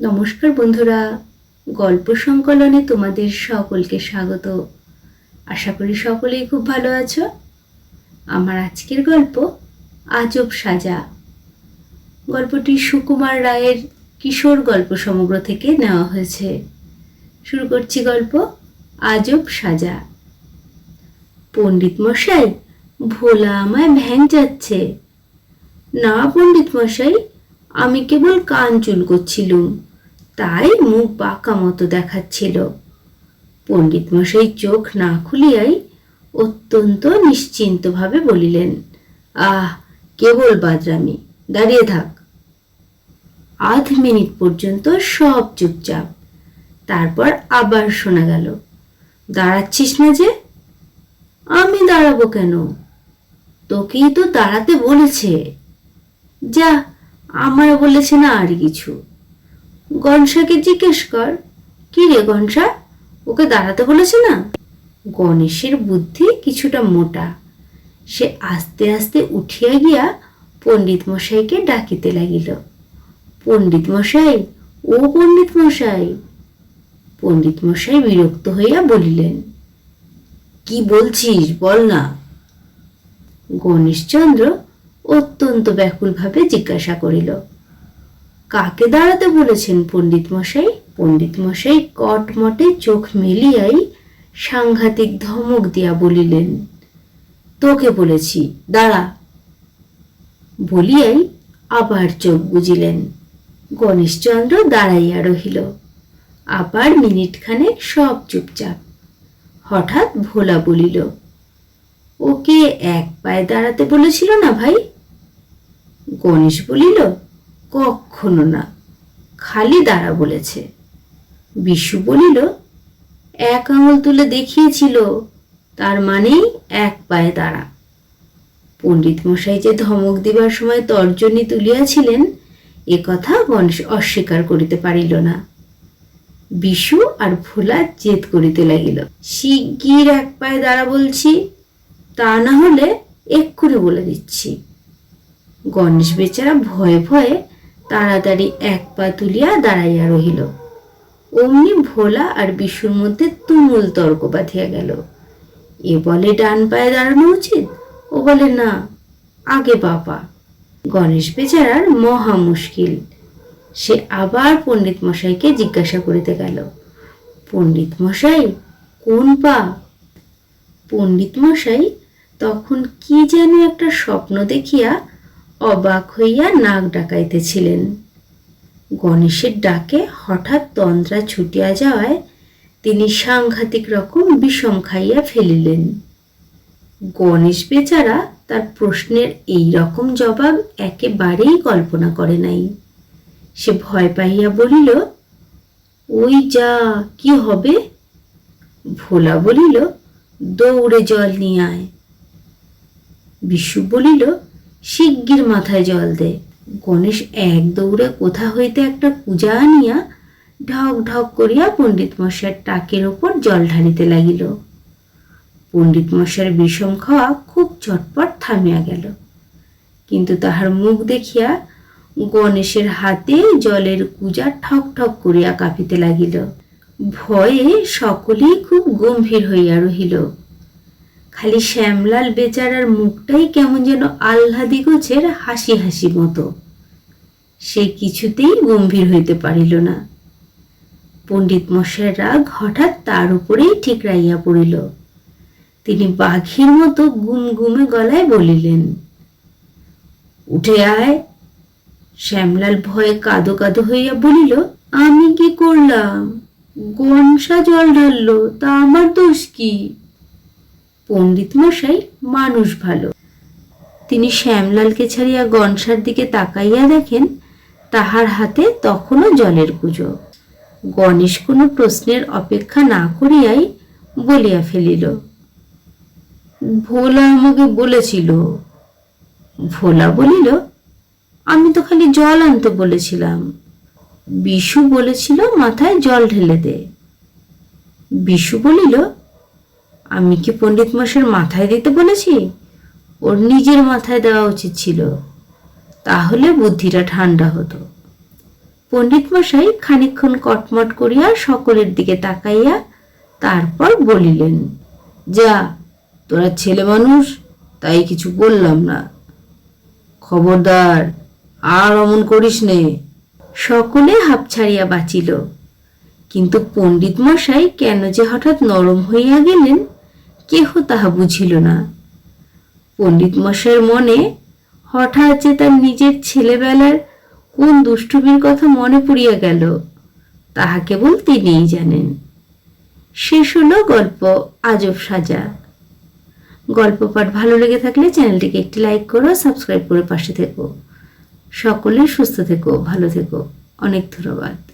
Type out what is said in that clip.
নমস্কার বন্ধুরা, গল্প সংকলনে তোমাদের সকলকে স্বাগত। আশা করি সকলেই খুব ভালো আছো। আমার আজকের গল্প আজব সাজা। গল্পটি সুকুমার রায়ের কিশোর গল্প সমগ্র থেকে নেওয়া হয়েছে। শুরু করছি গল্প আজব সাজা। পণ্ডিত মশাই, ভোলা আমায় ভ্যাং যাচ্ছে। না পণ্ডিত মশাই, আমি কেবল কান চুল করছিলুম তাই মুখ বাঁকা মতো দেখাচ্ছিল। পণ্ডিত মশাই চোখ না খুলিয়াই অত্যন্ত নিশ্চিন্তভাবে বলিলেন, আহ, কেবল বাদরামি, দাঁড়িয়ে থাক। আধ মিনিট পর্যন্ত সব চুপচাপ। তারপর আবার শোনা গেল, দাঁড়াচ্ছিস না যে? আমি দাঁড়াবো কেন? তোকেই তো দাঁড়াতে বলেছে। যা আমার বলেছে না আর কিছু। গনসাকে জিজ্ঞেস কর। কি রে গনসা? ওকে দাঁড়াতে বলেছে না? গণেশের বুদ্ধি কিছুটা মোটা। সে আস্তে আস্তে উঠিয়া গিয়া পণ্ডিত মশাইকে ডাকিতে লাগিল। পণ্ডিত মশাই, ও পণ্ডিত মশাই! পণ্ডিত মশাই বিরক্ত হইয়া বলিলেন, কি বলছিস? বল না। গণেশচন্দ্র অত্যন্ত ব্যাকুলভাবে জিজ্ঞাসা করিল কাকে দাঁড়াতে বলেছেন পণ্ডিত মশাই? পণ্ডিত মশাই কটমটে চোখ মেলিয়াই সাংঘাতিক ধমক দিয়া বলিলেন, তোকে বলেছি, দাঁড়া। বলিয়াই আবার চোখ বুঝিলেন গণেশচন্দ্র দাঁড়াইয়া রহিল। আবার মিনিটখানেক সব চুপচাপ। হঠাৎ ভোলা বলিল, ওকে এক পায়ে দাঁড়াতে বলেছিল না ভাই? গণেশ বলিল কখনো না। খালি দাঁড়া বলেছে। বিশু বলিল, এক আঙুল তুলে দেখিয়েছিল, তার মানেই এক পায়ে দাঁড়া। পণ্ডিত মশাই যে ধমক দিবার সময় তর্জনী তুলিয়াছিলেন, এ কথা গণেশ অস্বীকার করিতে পারিল না। বিশু আর ভোলা জেদ করিতে লাগিল, শিগগির এক পায়ে দাঁড়া বলছি, তা না হলে এক্ষুনি বলে দিচ্ছি। গণেশ বেচারা ভয়ে ভয়ে তাড়াতাড়ি এক পা তুলিয়া দাঁড়াইয়া রহিল। অমনি ভোলা আর বিশুর মধ্যে তুমুল তর্ক বাঁধিয়া গেল। এ বলে ডান পায়ে দাঁড়ানো উচিত? ও বলে, না, আগে বাবা গণেশ বেচারার মহা মুশকিল। সে আবার পণ্ডিত মশাইকে জিজ্ঞাসা করিতে গেল, পণ্ডিত মশাই, কোন পা? পণ্ডিত মশাই তখন কি যেন একটা স্বপ্ন দেখিয়া অবাক হইয়া নাক ডাকাইতেছিলেন। গণেশের ডাকে হঠাৎ তন্দ্রা ছুটিয়া যাওয়ায় তিনি সাংঘাতিক রকম বিষম খাইয়া ফেলিলেন। গণেশ বেচারা তার প্রশ্নের এই রকম জবাব একেবারেই কল্পনা করে নাই। সে ভয় পাইয়া বলিল, ওই যা, কি হবে? ভোলা বলিল, দৌড়ে জল নিয়ে আয়। বিশু বলিল শিগগির মাথায় জল দে। গণেশ এক দৌড়ে কোথা হইতে একটা পূজা আনিয়া ঢক ঢক করিয়া পণ্ডিত মশাইয়ের টাকের ওপর জল ঢালিতে লাগিল। পণ্ডিত মশাইয়ের বিষম খাওয়া খুব চটপট থামিয়া গেল। কিন্তু তাহার মুখ দেখিয়া গণেশের হাতে জলের কুজা ঠক ঠক করিয়া কাঁপিতে লাগিল। ভয়ে সকলেই খুব গম্ভীর হইয়া রহিল। খালি শ্যামলাল বেচারার মুখটাই কেমন যেন আহ্লাদি গোছের হাসি হাসি মতো। সে কিছুতেই গম্ভীর হইতে পারিল না। পণ্ডিত মশাইয়ের রাগ হঠাৎ তার উপরেই ঠিকরাইয়া পড়িল। তিনি বাঘের মতো গুমগুমে গলায় বলিলেন, উঠে আয়। শ্যামলাল ভয়ে কাঁদো কাদো হইয়া বলিল, আমি কি করলাম? গনসা জল ঢাললো, তা আমার দোষ কি? পণ্ডিত মশাই মানুষ ভালো। তিনি শ্যামলালকে ছাড়িয়া গনসার দিকে তাকাইয়া দেখেন, তাহার হাতে তখনও জলের পুজো গণেশ কোনো প্রশ্নের অপেক্ষা না করিয়াই বলিয়া ফেলিল, ভোলা আমাকে বলেছিল। ভোলা বলিল, আমি তো খালি জল আনতে বলেছিলাম। বিশু বলেছিল মাথায় জল ঢেলে দে। বিশু বলিল আমি কি পণ্ডিত মশাইয়ের মাথায় দিতে বলেছি? ওর নিজের মাথায় দেওয়া উচিত ছিল। তাহলে বুদ্ধিটা ঠান্ডা হতো। পণ্ডিত মশাই খানিকক্ষণ কটমট করিয়া সকলের দিকে তাকাইয়া তারপর বলিলেন, যা, তোরা ছেলে মানুষ, তাই কিছু বললাম না। খবরদার, আর অমন করিস নে। সকলে হাঁপ ছাড়িয়া বাঁচিল। কিন্তু পণ্ডিত মশাই কেন যে হঠাৎ নরম হইয়া গেলেন কেহ তাহা বুঝিল না। পণ্ডিত মশাইয়ের মনে হঠাৎ যে তার নিজের ছেলেবেলার কোন দুষ্টুমির কথা মনে পড়িয়া গেল, তাহা কেবল তিনিই জানেন। শেষ হলো গল্প আজব সাজা। গল্প পাঠ ভালো লেগে থাকলে চ্যানেলটিকে একটি লাইক করো, সাবস্ক্রাইব করে পাশে থেকো। সকলে সুস্থ থেকো, ভালো থেকো। অনেক ধন্যবাদ।